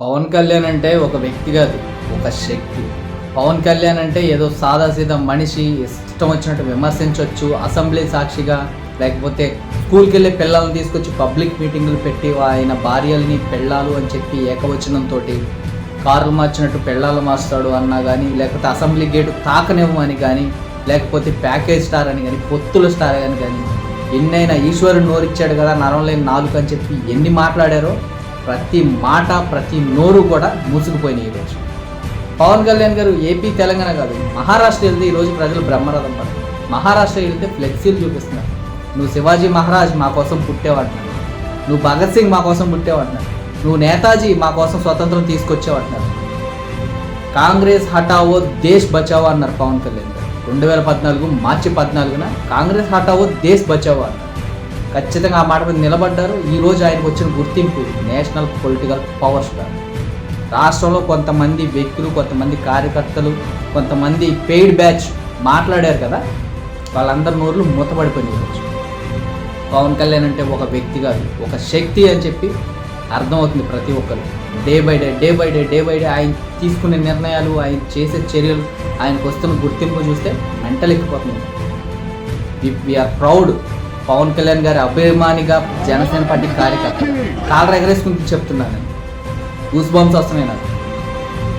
పవన్ కళ్యాణ్ అంటే ఒక వ్యక్తి కాదు ఒక శక్తి. పవన్ కళ్యాణ్ అంటే ఏదో సాదాసీదా మనిషి ఇష్టం వచ్చినట్టు విమర్శించవచ్చు అసెంబ్లీ సాక్షిగా లేకపోతే స్కూల్కి వెళ్ళే పిల్లల్ని తీసుకొచ్చి పబ్లిక్ మీటింగులు పెట్టి ఆయన భార్యల్ని పెళ్ళాలు అని చెప్పి ఏకవచనంతో కార్లు మార్చినట్టు పెళ్ళాలు మార్స్తాడు అన్నా కానీ లేకపోతే అసెంబ్లీ గేటు తాకనివ్వమని కానీ లేకపోతే ప్యాకేజ్ స్టార్ అని కానీ పొత్తుల స్టార్ అని కానీ ఎన్నైనా ఈశ్వరుడు నోరిచ్చాడు కదా నరం లేని నాలుగు అని చెప్పి ఎన్ని మాట్లాడారో ప్రతి మాట ప్రతి నోరు కూడా మూసుకుపోయినాయి ఈరోజు పవన్ కళ్యాణ్ గారు ఏపీ తెలంగాణ కాదు మహారాష్ట్ర వెళ్తే ఈరోజు ప్రజలు బ్రహ్మరథం పడతారు. మహారాష్ట్ర వెళ్తే ఫ్లెక్సీలు చూపిస్తున్నారు. నువ్వు శివాజీ మహారాజ్ మా కోసం పుట్టేవాడినావు నువ్వు భగత్ సింగ్ మా కోసం పుట్టేవాడినావు నువ్వు నేతాజీ మా కోసం స్వతంత్రం తీసుకొచ్చేవాడినారు కాంగ్రెస్ హటావో దేశ్ బచావో అన్నారు పవన్ కళ్యాణ్ గారు. రెండు వేల పద్నాలుగు మార్చి పద్నాలుగున కాంగ్రెస్ హటావో దేశ్ బచావో అన్నారు. ఖచ్చితంగా ఆ మాట మీద నిలబడ్డారు. ఈరోజు ఆయనకు వచ్చిన గుర్తింపు నేషనల్ పొలిటికల్ పవర్ స్టార్. రాష్ట్రంలో కొంతమంది వ్యక్తులు కొంతమంది కార్యకర్తలు కొంతమంది పెయిడ్ బ్యాచ్ మాట్లాడారు కదా వాళ్ళందరి నోర్లు మూతపడిపోయినాయి ఈరోజు పవన్ కళ్యాణ్ అంటే ఒక వ్యక్తి కాదు ఒక శక్తి అని చెప్పి అర్థమవుతుంది ప్రతి ఒక్కరు. Day by day day by day day by day ఆయన తీసుకునే నిర్ణయాలు ఆయన చేసే చర్యలు ఆయనకు వస్తున్న గుర్తింపు చూస్తే mental ఎక్కిపోతుంది we are proud. Pawan Kalyan గారి అభిమానిగా జనసేన పార్టీ కార్యకర్త. కాళ్ళ ఎగరేసుకుంటూ చెప్తున్నాను. గూస్ బాంబ్స్ వస్తున్నాయి నాకు.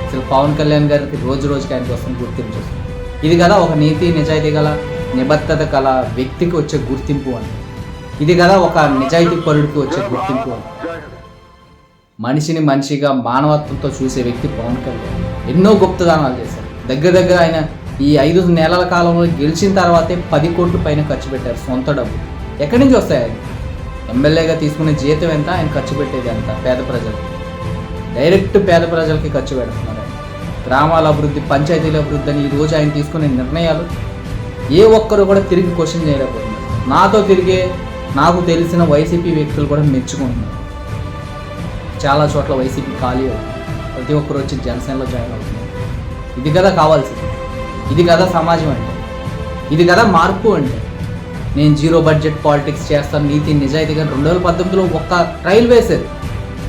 అసలు పవన్ కళ్యాణ్ గారికి రోజు రోజుకి ఆయనకి వస్తున్న గుర్తింపు చూస్తుంది ఇది కదా ఒక నీతి నిజాయితీ గల నిబద్ధత గల వ్యక్తికి వచ్చే గుర్తింపు అని. ఇది కదా ఒక నిజాయితీ పరుడికి వచ్చే గుర్తింపు అని. మనిషిని మనిషిగా మానవత్వంతో చూసే వ్యక్తి పవన్ కళ్యాణ్. ఎన్నో గుప్తదానాలు చేశారు. దగ్గర దగ్గర ఆయన ఈ ఐదు నెలల కాలంలో గెలిచిన తర్వాతే పది కోట్ల పైన ఖర్చు పెట్టారు సొంత డబ్బు ఎక్కడి నుంచి వస్తాయి? ఎమ్మెల్యేగా తీసుకునే జీతం ఎంత? ఆయన ఖర్చు పెట్టేది ఎంత? పేద ప్రజలు. డైరెక్ట్ పేద ప్రజలకి ఖర్చు పెడుతున్నారు. ఆయన గ్రామాల అభివృద్ధి పంచాయతీల అభివృద్ధి అని ఈ రోజు ఆయన తీసుకునే నిర్ణయాలు ఏ ఒక్కరు కూడా తిరిగి క్వశ్చన్ చేయలేకపోతున్నారు. నాతో తిరిగే నాకు తెలిసిన వైసీపీ వ్యక్తులు కూడా మెచ్చుకుంటున్నారు. చాలా చోట్ల వైసీపీ ఖాళీ అవుతుంది. ప్రతి ఒక్కరు వచ్చి జనసేనలో జాయిన్ అవుతున్నారు. ఇది కదా కావాల్సింది. ఇది కదా సమాజం అంటే. ఇది కదా మార్పు అంటే. నేను జీరో బడ్జెట్ పాలిటిక్స్ చేస్తాను నీతి నిజాయితీగా రెండు వేల పద్దెనిమిదిలో ఒక్క ట్రైల్ వేసేది.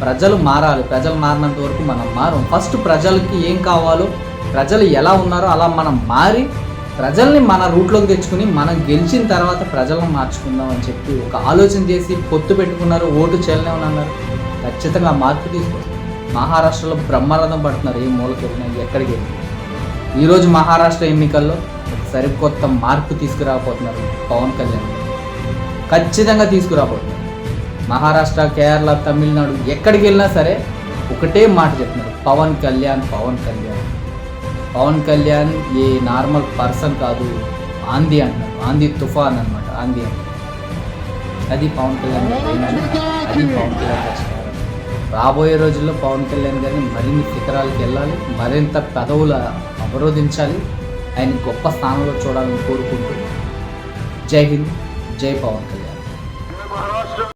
ప్రజలు మారాలి ప్రజలు మారినంత వరకు మనం మారం ఫస్ట్ ప్రజలకి ఏం కావాలో ప్రజలు ఎలా ఉన్నారో అలా మనం మారి ప్రజల్ని మన రూట్లోకి తెచ్చుకుని మనం గెలిచిన తర్వాత ప్రజలను మార్చుకుందాం అని చెప్పి ఒక ఆలోచన చేసి పొత్తు పెట్టుకున్నారు ఓటు చేయలేమని అన్నారు. ఖచ్చితంగా మార్పు తీసుకొస్తారు మహారాష్ట్రలో బ్రహ్మరథం పడుతున్నారు ఏ మూలకెళ్ళినా ఎక్కడికి వెళ్ళినా. ఈరోజు మహారాష్ట్ర ఎన్నికల్లో సరికొత్త మార్పు తీసుకురాబోతున్నారు పవన్ కళ్యాణ్. ఖచ్చితంగా తీసుకురాబోతున్నారు మహారాష్ట్ర కేరళ తమిళనాడు ఎక్కడికి వెళ్ళినా సరే ఒకటే మాట చెప్తున్నారు Pawan Kalyan Pawan Kalyan Pawan Kalyan a normal person కాదు ఆంది అంటారు ఆంది తుఫాన్ అనమాట ఆంది అంటే అది పవన్ కళ్యాణ్. అది పవన్ కళ్యాణ్. రాబోయే రోజుల్లో పవన్ కళ్యాణ్ గారిని మరిన్ని శిఖరాలకు వెళ్ళాలి మరింత పదవులు అవరోధించాలి ఆయన గొప్ప స్థానంలో చూడాలని కోరుకుంటూ జై హింద్ జై పవన్ కళ్యాణ్.